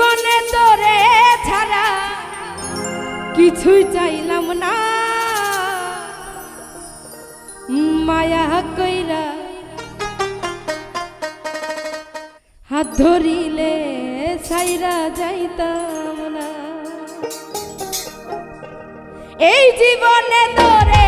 জীবনে তোরে ছাড়া কিছুই চাইলাম না। মায়া কইরা হাত ধরিলে সাইরা যাইতাম না। এই জীবনে তোরে